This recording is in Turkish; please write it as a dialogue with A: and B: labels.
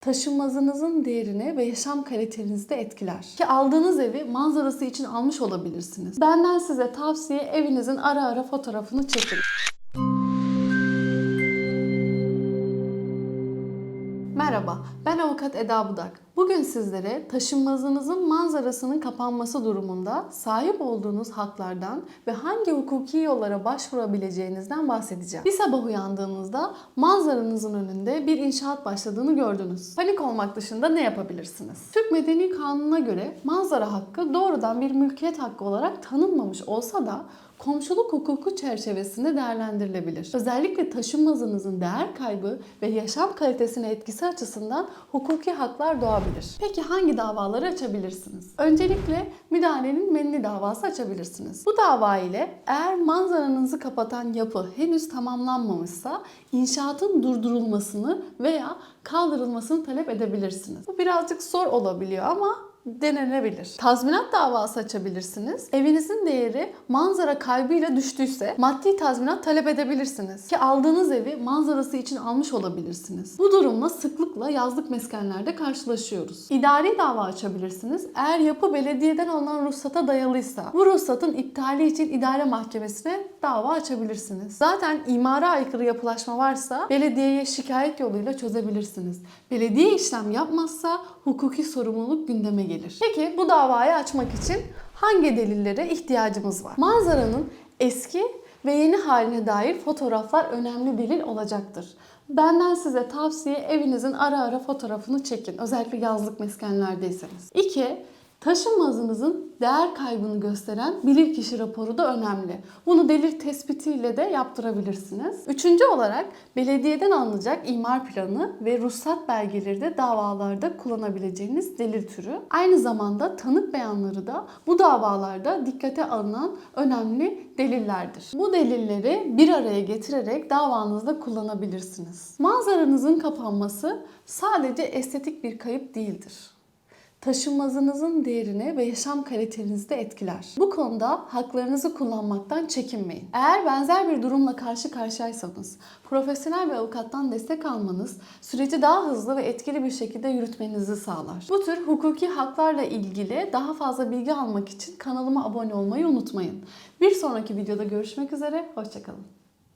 A: taşınmazınızın değerini ve yaşam kalitenizi de etkiler. Ki aldığınız evi manzarası için almış olabilirsiniz. Benden size tavsiye evinizin ara ara fotoğrafını çekin. Merhaba, ben avukat Eda Budak. Bugün sizlere taşınmazınızın manzarasının kapanması durumunda sahip olduğunuz haklardan ve hangi hukuki yollara başvurabileceğinizden bahsedeceğim. Bir sabah uyandığınızda manzaranızın önünde bir inşaat başladığını gördünüz. Panik olmak dışında ne yapabilirsiniz? Türk Medeni Kanunu'na göre manzara hakkı doğrudan bir mülkiyet hakkı olarak tanınmamış olsa da komşuluk hukuku çerçevesinde değerlendirilebilir. Özellikle taşınmazınızın değer kaybı ve yaşam kalitesine etkisi açısından hukuki haklar doğabilir. Peki hangi davaları açabilirsiniz? Öncelikle müdahalenin menni davası açabilirsiniz. Bu dava ile eğer manzaranızı kapatan yapı henüz tamamlanmamışsa inşaatın durdurulmasını veya kaldırılmasını talep edebilirsiniz. Bu birazcık zor olabiliyor ama denenebilir. Tazminat davası açabilirsiniz. Evinizin değeri manzara kaybıyla düştüyse maddi tazminat talep edebilirsiniz. Ki aldığınız evi manzarası için almış olabilirsiniz. Bu durumla sıklıkla yazlık meskenlerde karşılaşıyoruz. İdari dava açabilirsiniz. Eğer yapı belediyeden alınan ruhsata dayalıysa bu ruhsatın iptali için idare mahkemesine dava açabilirsiniz. Zaten imara aykırı yapılaşma varsa belediyeye şikayet yoluyla çözebilirsiniz. Belediye işlem yapmazsa hukuki sorumluluk gündeme gelir. Peki bu davayı açmak için hangi delillere ihtiyacımız var? Manzaranın eski ve yeni haline dair fotoğraflar önemli delil olacaktır. Benden size tavsiye evinizin ara ara fotoğrafını çekin. Özellikle yazlık meskenlerdeyseniz. 2. Taşınmazınızın değer kaybını gösteren bilirkişi raporu da önemli. Bunu delil tespitiyle de yaptırabilirsiniz. Üçüncü olarak belediyeden alınacak imar planı ve ruhsat belgeleri de davalarda kullanabileceğiniz delil türü. Aynı zamanda tanık beyanları da bu davalarda dikkate alınan önemli delillerdir. Bu delilleri bir araya getirerek davanızda kullanabilirsiniz. Manzaranızın kapanması sadece estetik bir kayıp değildir taşınmazınızın değerini ve yaşam kalitenizi de etkiler. Bu konuda haklarınızı kullanmaktan çekinmeyin. Eğer benzer bir durumla karşı karşıyaysanız, profesyonel bir avukattan destek almanız süreci daha hızlı ve etkili bir şekilde yürütmenizi sağlar. Bu tür hukuki haklarla ilgili daha fazla bilgi almak için kanalıma abone olmayı unutmayın. Bir sonraki videoda görüşmek üzere, hoşçakalın.